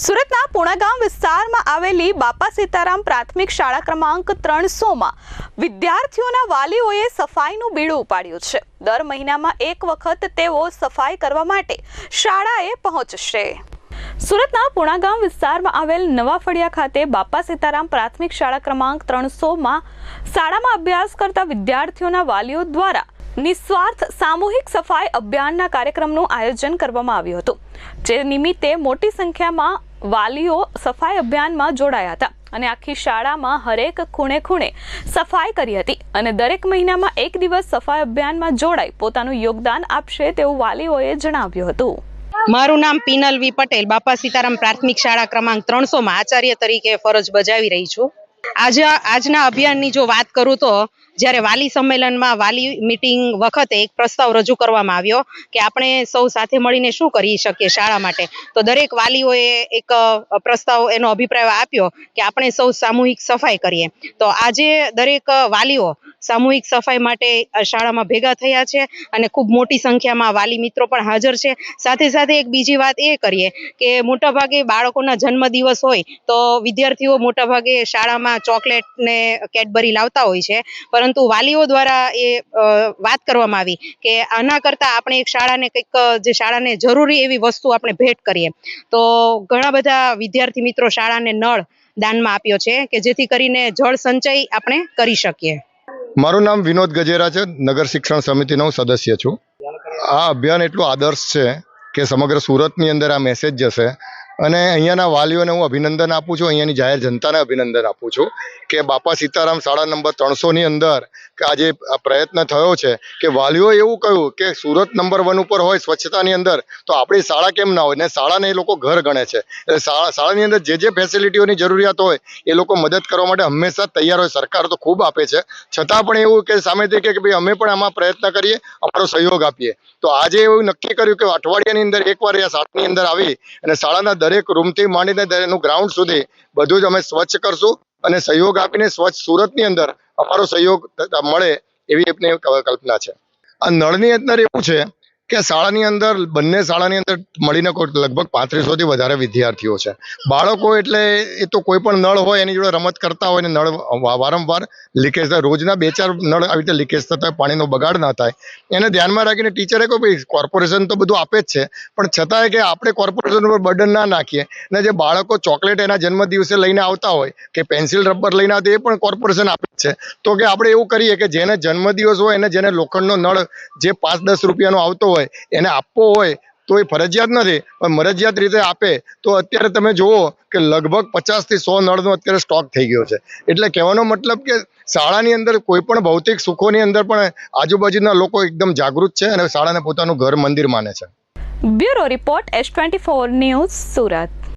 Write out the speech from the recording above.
સુરતના પુણાગામ વિસ્તારમાં આવેલી બાપા સીતારામ પ્રાથમિક શાળા ક્રમાંક ત્રણસોમાં વિદ્યાર્થીઓના વાલીઓએ સફાઈનું બીડું ઉપાડ્યું છે. દર મહિનામાં એક વખત તેઓ સફાઈ કરવા માટે શાળાએ પહોંચશે. સુરતના પુણાગામ વિસ્તારમાં આવેલ નવા ફળિયા ખાતે બાપા સીતારામ પ્રાથમિક શાળા ક્રમાંક ત્રણસોમાં શાળામાં અભ્યાસ કરતા વિદ્યાર્થીઓના વાલીઓ દ્વારા નિસ્વાર્થ સામૂહિક સફાઈ અભિયાનના કાર્યક્રમનું આયોજન કરવામાં આવ્યું હતું, જે નિમિત્તે મોટી સંખ્યામાં વાલીઓ સફાઈ અભિયાનમાં જોડાયા હતા અને આખી શાળામાં હરેક ખૂણે ખૂણે સફાઈ કરી હતી અને દરેક મહિનામાં એક દિવસ સફાઈ અભિયાનમાં જોડાઈ પોતાનું યોગદાન આપશે તેવું વાલીઓએ જણાવ્યું હતું. મારું નામ પિનલ વી પટેલ. બાપા સીતારામ પ્રાથમિક શાળા ક્રમાંક ત્રણસો માં આચાર્ય તરીકે ફરજ બજાવી રહી છું. આજે આજના અભિયાનની જો વાત કરું તો, જ્યારે વાલી સંમેલનમાં વાલી મિટિંગ વખતે એક પ્રસ્તાવ રજૂ કરવામાં આવ્યો કે આપણે સૌ સાથે મળીને શું કરી શકીએ શાળા માટે, તો દરેક વાલીઓએ એક પ્રસ્તાવ એનો અભિપ્રાય આપ્યો કે આપણે સૌ સામૂહિક સફાઈ કરીએ. તો આજે દરેક વાલીઓ સામૂહિક સફાઈ માટે શાળામાં ભેગા થયા છે અને ખૂબ મોટી સંખ્યામાં વાલી મિત્રો પણ હાજર છે. સાથે સાથે એક બીજી વાત એ કરીએ કે મોટાભાગે બાળકોના જન્મદિવસ હોય તો વિદ્યાર્થીઓ મોટાભાગે શાળામાં ચોકલેટ ને કેડબરી લાવતા હોય છે. પરંતુ વાલીઓ દ્વારા એ વાત કરવામાં આવી કે આના કરતાં આપણે એક શાળાને કંઈક, જે શાળાને જરૂરી એવી વસ્તુ આપણે ભેટ કરીએ. તો ઘણા બધા વિદ્યાર્થી મિત્રો શાળાને નળ દાનમાં આપ્યો છે કે જેથી કરીને જળ સંચય આપણે કરી શકીએ. મારું નામ વિનોદ ગજેરા છે. નગર શિક્ષણ સમિતિનો હું સદસ્ય છું. આ અભિયાન એટલું આદર્શ છે કે સમગ્ર સુરતની અંદર આ મેસેજ જશે. અને અહીંયાના વાલીઓને હું અભિનંદન આપું છું, અહીંયાની જાહેર જનતાને અભિનંદન આપું છું કે બાપા સીતારામ શાળા નંબર ત્રણસોની અંદર આજે પ્રયત્ન થયો છે કે વાલીઓએ એવું કહ્યું કે સુરત નંબર વન ઉપર હોય સ્વચ્છતાની અંદર તો આપણી શાળા કેમ ના હોય? ને શાળાને એ લોકો ઘર ગણે છે. એટલે શાળા, શાળાની અંદર જે જે ફેસિલિટીઓની જરૂરિયાત હોય એ લોકો મદદ કરવા માટે હંમેશા તૈયાર હોય. સરકાર તો ખૂબ આપે છે. છતાં પણ એવું કે સામેથી કે ભાઈ અમે પણ આમાં પ્રયત્ન કરીએ, અમારો સહયોગ આપીએ. તો આજે એવું નક્કી કર્યું કે અઠવાડિયાની અંદર એકવાર શાળાની અંદર આવી અને શાળાના દરેક રૂમથી માંડીને દરેકનું ગ્રાઉન્ડ સુધી બધું જ અમે સ્વચ્છ કરશું અને સહયોગ આપીને સ્વચ્છ સુરતની અંદર અમારો સહયોગ મળે એવી આપની કલ્પના છે. આ નળની અંદર એવું છે કે શાળાની અંદર બંને શાળાની અંદર મળીને લગભગ પાંત્રીસોથી વધારે વિદ્યાર્થીઓ છે. બાળકો એટલે એ તો કોઈ પણ નળ હોય એની જોડે રમત કરતા હોય ને નળ વારંવાર લીકેજ થાય. રોજના બે ચાર નળ આવી રીતે લીકેજ થતા હોય પાણીનો બગાડ ના થાય. એને ધ્યાનમાં રાખીને ટીચરે કહ્યું ભાઈ કોર્પોરેશન તો બધું આપે જ છે. પણ છતાંય કે આપણે કોર્પોરેશન ઉપર બર્ડન ના નાખીએ. ને જે બાળકો ચોકલેટ એના જન્મ દિવસે લઈને આવતા હોય કે પેન્સિલ રબર લઈને આવતા હોય, એ પણ કોર્પોરેશન આપે છે. તો કે આપણે એવું કરીએ કે જેને જન્મદિવસ હોય એને જેને લોખંડનો નળ જે પાંચ દસ રૂપિયાનો આવતો હોય, એને આપવો હોય તો એ ફરજિયાત નથી. પણ મરજિયાત રીતે આપે, તો અત્યારે તમે જુઓ કે લગભગ પચાસથી સો નળનો અત્યારે સ્ટોક થઈ ગયો છે. એટલે કહેવાનો મતલબ કે શાળાની અંદર કોઈ પણ ભૌતિક સુખોની અંદર પણ આજુબાજુના લોકો એકદમ જાગૃત છે અને શાળાને પોતાનું ઘર મંદિર માને છે. Bureau report S twenty news Surat.